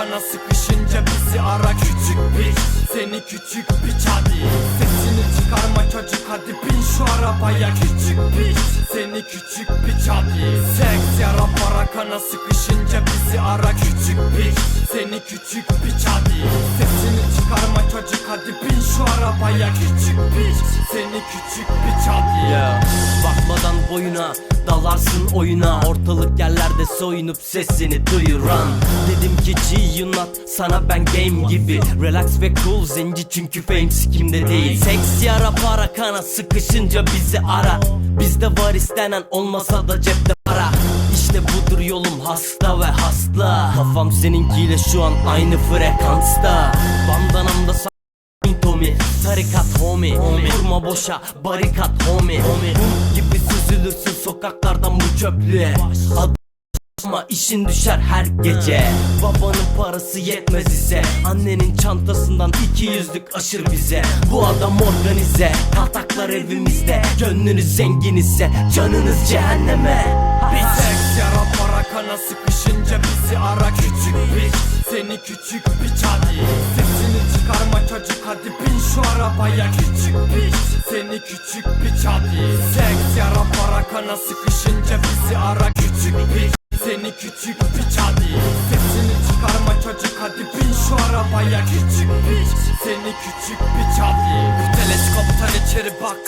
kana sıkışınca bizi ara küçük piç. Seni küçük piç hadi. Sesini çıkarma çocuk hadi bin şu arabaya küçük piç. Seni küçük piç hadi. Seks yara para kana sıkışınca bizi ara küçük piç. Seni küçük piç hadi. Sesini çıkarma çocuk hadi bin şu arabaya küçük piç. Seni küçük piç hadi. Yeah. Bakmadan boyuna dalarsın oyuna. Ortalık yerlerde soyunup sesini duyuran. Dedim ki G you sana ben game gibi. Relax ve cool zenci çünkü fame kimde değil. Seks yara para kana sıkışınca bizi ara. Bizde var istenen olmasa da cepte para. İşte budur yolum hasta ve hasta. Kafam seninkiyle şu an aynı frekansta. Bandanamda Tommy Tarikat homie, Vurma boşa barikat homie, süzülürsün sokaklardan bu çöplüğe Ad- ama işin düşer her gece. Babanın parası yetmez ise Annenin çantasından iki yüzlük aşır bize. Bu adam organize Kataklar evimizde. Gönlünüz zengin ise Canınız cehenneme. Bir seks yara para kana sıkışınca bizi ara küçük piç. Seni küçük piç hadi. Sesini çıkarma çocuk arabaya küçük piç. Seni küçük piç hadi. Seks yara para kana sıkışınca bizi ara küçük piç. Seni küçük piç hadi. Sesini çıkarma çocuk hadi bin şu arabaya küçük piç. Seni küçük piç hadi. Bu teleskoptan içeri bak.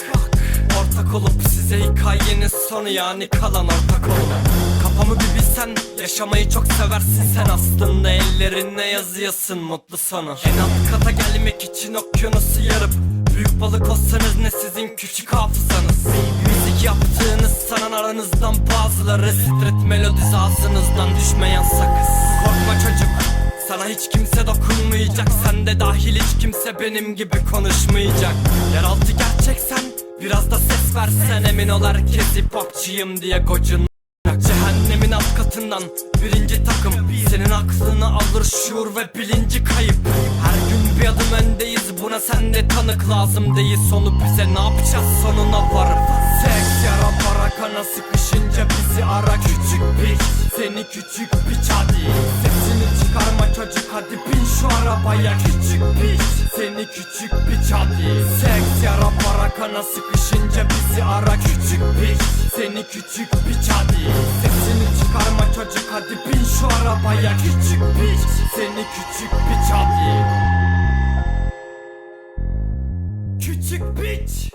Ortak olup size hikayenin sonu yani kalan ortak olup Kafamı bir bilsen yaşamayı çok seversin. Sen aslında Ellerinle yazıyorsun mutlu sonu En alt kata gelmek için okyanusu yarıp Büyük balık olsanız ne sizin küçük hafızanız? Müzik yaptığınız sanan aranızdan bazıları Street melodisi ağzınızdan düşmeyen sakız. Korkma çocuk sana hiç kimse dokunmayacak. Sen de dahil hiç kimse benim gibi konuşmayacak. Yeraltı gerçeksen biraz da ses versen. Emin ol herkes hip diye gocun Cehennemin alt katından birinci takım. Senin aklını alır şuur ve bilinci kayıp. Her gün bir adım öndeyiz buna sen de tanık lazım değil. Sonu bize ne yapacağız sonuna varıp Seks yara para kana sıkışınca bizi ara küçük piç. Seni küçük piç hadi. Sesini çıkarma çocuk hadi bin şu arabaya küçük piç. Seni küçük piç hadi. Seks yara para kana sıkışınca bizi ara küçük piç. Seni küçük piç hadi çıkarma çocuk hadi bin şu arabaya. Küçük piç Seni küçük piç hadi Küçük piç